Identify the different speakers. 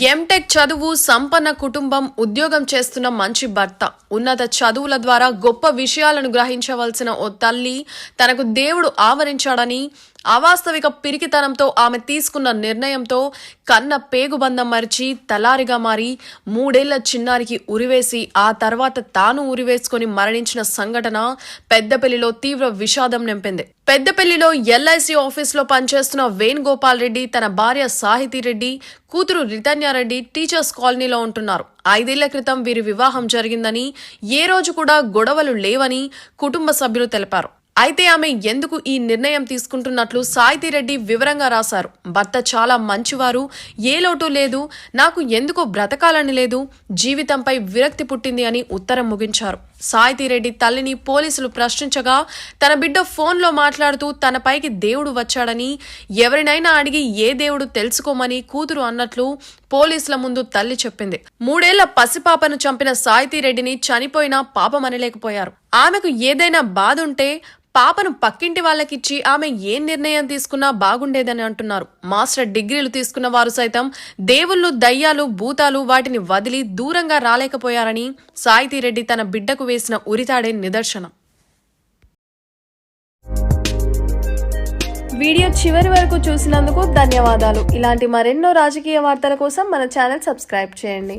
Speaker 1: MTech చదువు సంపన్న కుటుంబం ఉద్యోగం చేస్తున్న మంచి భర్త. ఉన్నత చదువుల ద్వారా గొప్ప విషయాలను గ్రహించవలసిన ఓ తల్లి తనకు దేవుడు ఆవరించాడని అవాస్తవిక పిరికితనంతో ఆమె తీసుకున్న నిర్ణయంతో కన్న పేగుబంధం మరిచి తలారిగా మారి మూడేళ్ళ చిన్నారికి ఉరివేసి ఆ తర్వాత తాను ఉరివేసుకొని మరణించిన సంఘటన పెద్దపల్లిలో తీవ్ర విషాదం నింపింది. పెద్దపల్లిలో ఎల్ఐసి ఆఫీసులో పనిచేస్తున్న వేణుగోపాల్ రెడ్డి తన భార్య సాహితీ రెడ్డి కూతురు రితన్యారెడ్డి టీచర్స్ కాలనీలో ఉంటున్నారు. ఐదేళ్ళ క్రితం వీరి వివాహం జరిగిందని ఏ రోజు కూడా గొడవలు లేవని కుటుంబ సభ్యులు తెలిపారు. అయితే ఆమె ఎందుకు ఈ నిర్ణయం తీసుకుంటున్నట్లు సాయితీరెడ్డి వివరంగా రాశారు. భర్త చాలా మంచివారు ఏ లోటు లేదు నాకు ఎందుకో బ్రతకాలని లేదు జీవితంపై విరక్తి పుట్టింది అని ఉత్తరం ముగించారు. సాయితీరెడ్డి తల్లిని పోలీసులు ప్రశ్నించగా తన బిడ్డ ఫోన్లో మాట్లాడుతూ తనపైకి దేవుడు వచ్చాడని ఎవరినైనా అడిగి ఏ దేవుడు తెలుసుకోమని కూతురు అన్నట్లు పోలీసుల ముందు తల్లి చెప్పింది. మూడేళ్ళ పసిపాపను చంపిన సాయితీరెడ్డిని చనిపోయినా పాపమనలేకపోయారు. ఆమెకు ఏదైనా బాధ ఉంటే పాపను పక్కింటి వాళ్ళకిచ్చి ఆమె ఏ నిర్ణయం తీసుకున్నా బాగుండేదని అంటున్నారు. మాస్టర్ డిగ్రీలు తీసుకున్న వారు సైతం దేవుళ్ళు దయ్యాలు భూతాలు వాటిని వదిలి దూరంగా రాలేకపోయారని సాయితీరెడ్డి తన బిడ్డకు వేసిన ఉరితాడే నిదర్శనం.
Speaker 2: వీడియో చివరి వరకు చూసినందుకు ధన్యవాదాలు. ఇలాంటి మరెన్నో రాజకీయ వార్తల కోసం మన ఛానల్ సబ్స్క్రైబ్ చేయండి.